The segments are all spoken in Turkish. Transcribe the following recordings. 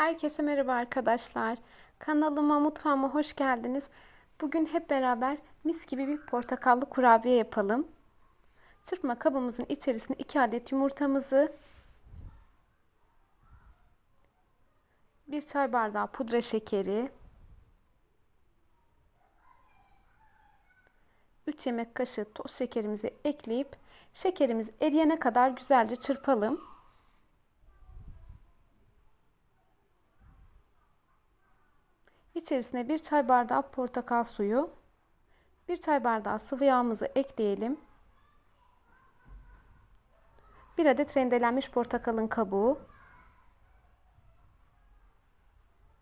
Herkese merhaba arkadaşlar. Kanalıma, mutfağıma hoş geldiniz. Bugün hep beraber mis gibi bir portakallı kurabiye yapalım. Çırpma kabımızın içerisine 2 adet yumurtamızı, 1 çay bardağı pudra şekeri, 3 yemek kaşığı toz şekerimizi ekleyip şekerimiz eriyene kadar güzelce çırpalım. İçerisine bir çay bardağı portakal suyu, bir çay bardağı sıvı yağımızı ekleyelim. Bir adet rendelenmiş portakalın kabuğu.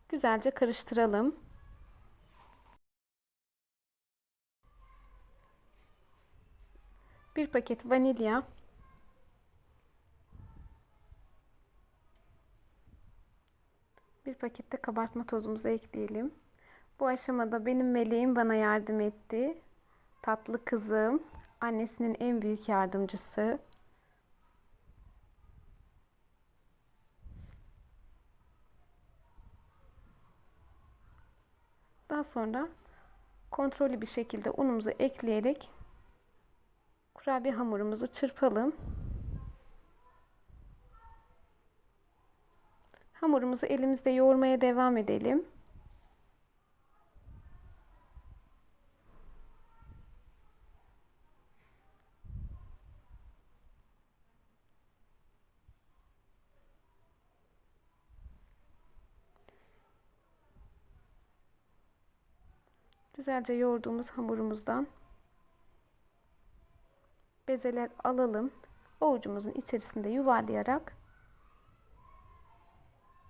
Güzelce karıştıralım. Bir paket vanilya. Bir pakette kabartma tozumuzu ekleyelim. Bu aşamada benim meleğim bana yardım etti. Tatlı kızım, annesinin en büyük yardımcısı. Daha sonra kontrollü bir şekilde unumuzu ekleyerek kurabiye hamurumuzu çırpalım. Hamurumuzu elimizde yoğurmaya devam edelim. Güzelce yoğurduğumuz hamurumuzdan bezeler alalım. Avucumuzun içerisinde yuvarlayarak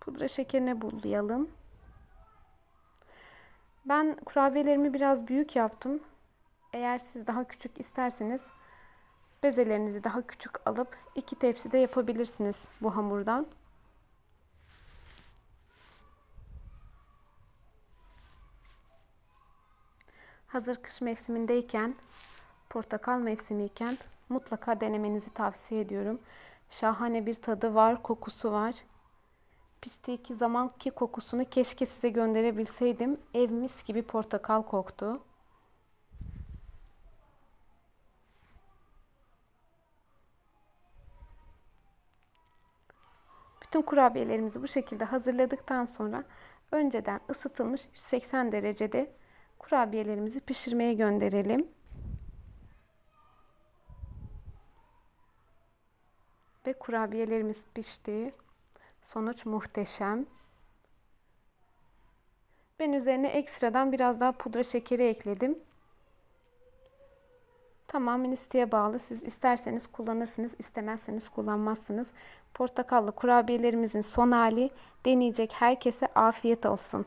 pudra şekerine bulayalım. Ben kurabiyelerimi biraz büyük yaptım. Eğer siz daha küçük isterseniz bezelerinizi daha küçük alıp iki tepsi de yapabilirsiniz bu hamurdan. Hazır kış mevsimindeyken, portakal mevsimiyken mutlaka denemenizi tavsiye ediyorum. Şahane bir tadı var, kokusu var. Piştiği ki zamanki kokusunu keşke size gönderebilseydim. Ev mis gibi portakal koktu. Bütün kurabiyelerimizi bu şekilde hazırladıktan sonra önceden ısıtılmış 180 derecede kurabiyelerimizi pişirmeye gönderelim. Ve kurabiyelerimiz pişti. Sonuç muhteşem. Ben üzerine ekstradan biraz daha pudra şekeri ekledim. Tamamen isteğe bağlı. Siz isterseniz kullanırsınız, istemezseniz kullanmazsınız. Portakallı kurabiyelerimizin son hali deneyecek herkese afiyet olsun.